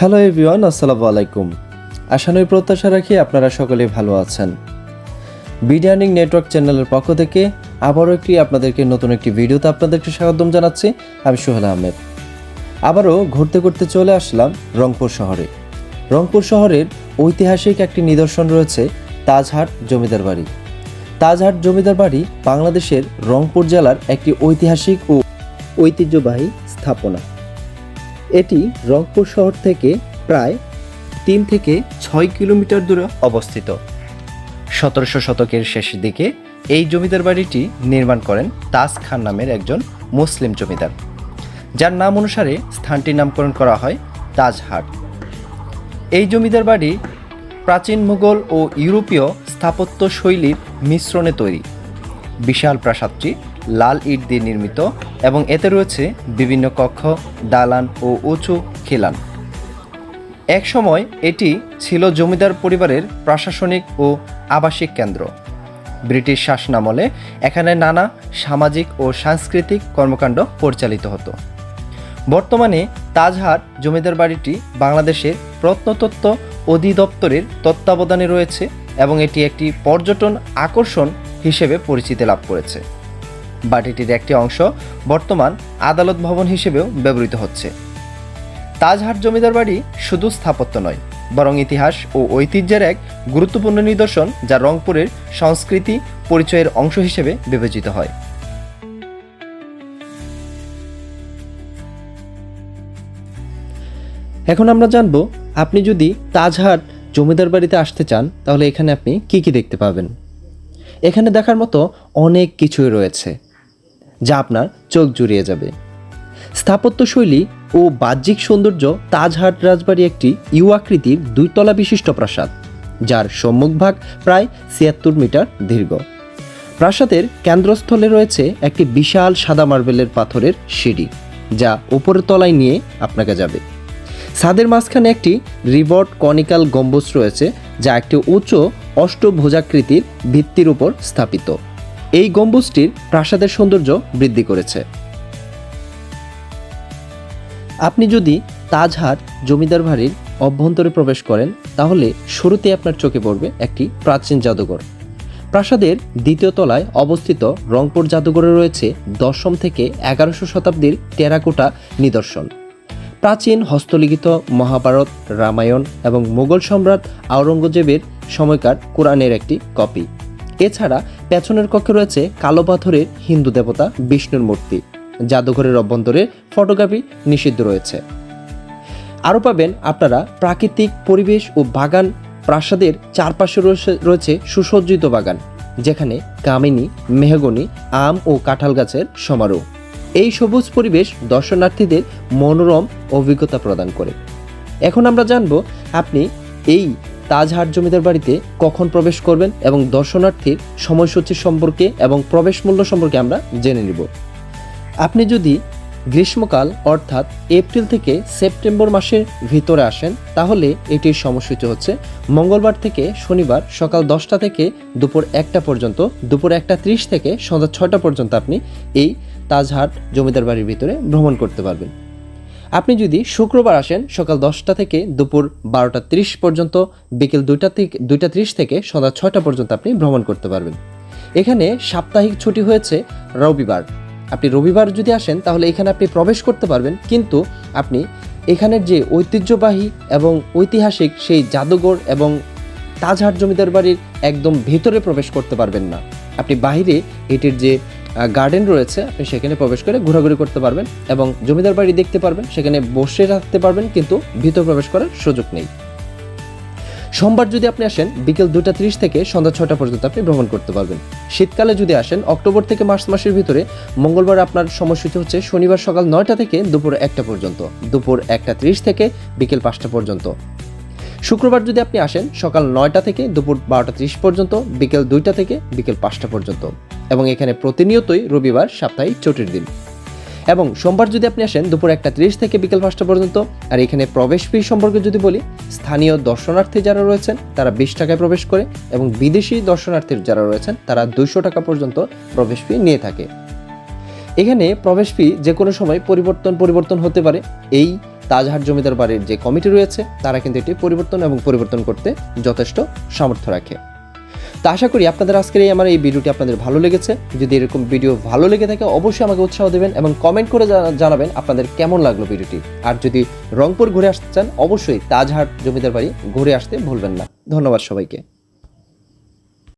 Hello everyone, আসসালামু আলাইকুম। আশানুই প্রত্যাশা রাখি আপনারা সকলে ভালো আছেন। বিডিয়ানিং নেটওয়ার্ক চ্যানেলের পক্ষ থেকে আবারও একটি আপনাদেরকে নতুন একটি ভিডিওতে আপনাদেরকে স্বাগতম জানাচ্ছি। আমি সোহেল আহমেদ। আবারও ঘুরতে ঘুরতে চলে আসলাম রংপুর শহরে। রংপুর শহরের ঐতিহাসিক একটি নিদর্শন রয়েছে তাজহাট জমিদার বাড়ি। তাজহাট জমিদার বাড়ি বাংলাদেশের রংপুর জেলার একটি ঐতিহাসিক ও ঐতিহ্যবাহী স্থাপনা। এটি রংপুর শহর থেকে প্রায় তিন থেকে ছয় কিলোমিটার দূরে অবস্থিত। সতেরোশো শতকের শেষের দিকে এই জমিদার বাড়িটি নির্মাণ করেন তাজ খান নামের একজন মুসলিম জমিদার। যার নাম অনুসারে স্থানটির নামকরণ করা হয় তাজহাট। এই জমিদার বাড়ি প্রাচীন মুঘল ও ইউরোপীয় স্থাপত্য শৈলীর মিশ্রণে তৈরি। বিশাল প্রাসাদটি লাল ইট দিয়ে নির্মিত এবং এতে রয়েছে বিভিন্ন কক্ষ, দালান ও উঁচু খিলান। এক সময় এটি ছিল জমিদার পরিবারের প্রশাসনিক ও আবাসিক কেন্দ্র। ব্রিটিশ শাসনামলে এখানে নানা সামাজিক ও সাংস্কৃতিক কর্মকাণ্ড পরিচালিত হতো। বর্তমানে তাজহাট জমিদার বাড়িটি বাংলাদেশের প্রত্নতত্ত্ব অধিদপ্তরের তত্ত্বাবধানে রয়েছে এবং এটি একটি পর্যটন আকর্ষণ হিসেবে পরিচিতি লাভ করেছে। বাড়িটির একটি অংশ বর্তমান আদালত ভবন হিসেবেও ব্যবহৃত হচ্ছে। তাজহাট জমিদার বাড়ি শুধু স্থাপত্য নয়, বরং ইতিহাস ও ঐতিহ্যের এক গুরুত্বপূর্ণ নিদর্শন যা রংপুরের সংস্কৃতি পরিচয়ের অংশ হিসেবে বিবেচিত হয়। এখন আমরা জানব, আপনি যদি তাজহাট জমিদার বাড়িতে আসতে চান, তাহলে এখানে আপনি কি কি দেখতে পাবেন? এখানে দেখার মতো অনেক কিছুই রয়েছে। যা আপনার চোখ জুড়িয়ে যাবে। স্থাপত্যশৈলী ও বাহ্যিক সৌন্দর্য তাজহাট রাজবাড়ি একটি ইউ আকৃতির দুইতলা বিশিষ্ট প্রাসাদ, যার সম্মুখভাগ প্রায় ছিয়াত্তর মিটার দীর্ঘ। প্রাসাদের কেন্দ্রস্থলে রয়েছে একটি বিশাল সাদা মার্বেলের পাথরের সিঁড়ি, যা উপরের তলায় নিয়ে আপনাকে যাবে। ছাদের মাঝখানে একটি রিবট কনিক্যাল গম্বুজ রয়েছে, যা একটি উঁচু অষ্টভুজাকৃতির ভিত্তির উপর স্থাপিত। এই গম্বুজটির প্রাসাদের সৌন্দর্য বৃদ্ধি করেছে। আপনি যদি তাজহাট জমিদার বাড়ির অভ্যন্তরে প্রবেশ করেন, তাহলে শুরুতে আপনার চোখে পড়বে একটি প্রাচীন জাদুঘর। প্রাসাদের দ্বিতীয় তলায় অবস্থিত রংপুর জাদুঘরে রয়েছে দশম থেকে এগারোশো শতাব্দীর টেরাকোটা নিদর্শন। প্রাচীন হস্তলিখিত মহাভারত, রামায়ণ এবং মুঘল সম্রাট আওরঙ্গজেবের সময়কার কোরআনের একটি কপি। এছাড়া পেছনের কক্ষে রয়েছে কালো পাথরের হিন্দু দেবতা বিষ্ণুর মূর্তি। জাদুঘরের অভ্যন্তরে ফটোগ্রাফি নিষিদ্ধ রয়েছে। আরও পাবেন আপনারা প্রাকৃতিক পরিবেশ ও বাগান প্রাসাদের চারপাশে রয়েছে সুসজ্জিত বাগান, যেখানে কামিনী, মেহগনি, আম ও কাঁঠাল গাছের সমারোহ। এই সবুজ পরিবেশ দর্শনার্থীদের মনোরম অভিজ্ঞতা প্রদান করে। এখন আমরা জানব আপনি এই তাজহাট জমিদার বাড়িতে কখন প্রবেশ করবেন এবং দর্শনার্থীর সময়সূচি সম্পর্কে এবং প্রবেশ মূল্য সম্পর্কে আমরা জেনে নিব। আপনি যদি গ্রীষ্মকাল অর্থাৎ এপ্রিল থেকে সেপ্টেম্বর মাসের ভিতরে আসেন, তাহলে এটির সময়সূচি হচ্ছে মঙ্গলবার থেকে শনিবার সকাল দশটা থেকে দুপুর একটা পর্যন্ত, দুপুর একটা ত্রিশ থেকে সন্ধ্যা ছটা পর্যন্ত আপনি এই তাজহাট জমিদার বাড়ির ভিতরে ভ্রমণ করতে পারবেন। আপনি যদি শুক্রবার আসেন সকাল দশটা থেকে দুপুর বারোটা ত্রিশ পর্যন্ত, বিকেল দুইটা থেকে দুইটা ত্রিশ থেকে সন্ধ্যা ছয়টা পর্যন্ত আপনি ভ্রমণ করতে পারবেন। এখানে সাপ্তাহিক ছুটি হয়েছে রবিবার। আপনি রবিবার যদি আসেন তাহলে এখানে আপনি প্রবেশ করতে পারবেন, কিন্তু আপনি এখানের যে ঐতিহ্যবাহী এবং ঐতিহাসিক সেই জাদুঘর এবং তাজহাট জমিদার বাড়ির একদম ভেতরে প্রবেশ করতে পারবেন না। আপনি বাইরে এটির যে গার্ডেন রয়েছে, আপনি সেখানে প্রবেশ করে ঘোরাঘুরি করতে পারবেন এবং জমিদার বাড়ি দেখতে পারবেন, সেখানে বসে রাখতে পারবেন কিন্তু ভিতর প্রবেশ করার সুযোগ নেই। সোমবার যদি আপনি আসেন, বিকেল দুটা ত্রিশ থেকে সন্ধ্যা ছটা পর্যন্ত আপনি ভ্রমণ করতে পারবেন। শীতকালে যদি আসেন, অক্টোবর থেকে মার্চ মাসের ভিতরে, মঙ্গলবার আপনার সময়সূচি হচ্ছে শনিবার সকাল নয়টা থেকে দুপুর একটা পর্যন্ত, দুপুর একটা ত্রিশ থেকে বিকেল পাঁচটা পর্যন্ত। শুক্রবার যদি আপনি আসেন, সকাল নয়টা থেকে দুপুর বারোটা ত্রিশ পর্যন্ত, বিকেল দুইটা থেকে বিকেল পাঁচটা পর্যন্ত। এবং এখানে প্রতিনিয়তই রবিবার সাপ্তাহিক ছুটির দিন। এবং সোমবার যদি আপনি আসেন, দুপুর একটা ত্রিশ থেকে বিকেল পাঁচটা পর্যন্ত, আর এখানে প্রবেশ ফি সম্পর্কে যদি বলি, স্থানীয় দর্শনার্থী যারা রয়েছেন, তারা বিশ টাকায় প্রবেশ করে, এবং বিদেশি দর্শনার্থী যারা রয়েছেন, তারা দুইশো টাকা পর্যন্ত প্রবেশ ফি নিয়ে থাকে। এখানে প্রবেশ ফি যে কোনো সময় পরিবর্তন পরিবর্তন হতে পারে। এই তাজহাট জমিদার বাড়ির যে কমিটি রয়েছে, তারা কিন্তু এটি পরিবর্তন এবং পরিবর্তন করতে যথেষ্ট সামর্থ্য রাখে। তো আশা করি আপনাদের আজকের এই আমার এই ভিডিওটি আপনাদের ভালো লেগেছে। যদি এরকম ভিডিও ভালো লেগে থাকে, অবশ্যই আমাকে উৎসাহ দেবেন এবং কমেন্ট করে জানাবেন আপনাদের কেমন লাগল ভিডিওটি। আর যদি রংপুর ঘুরে আসতে চান, অবশ্যই তাজহাট জমিদার বাড়ি ঘুরে আসতে ভুলবেন না। ধন্যবাদ সবাইকে।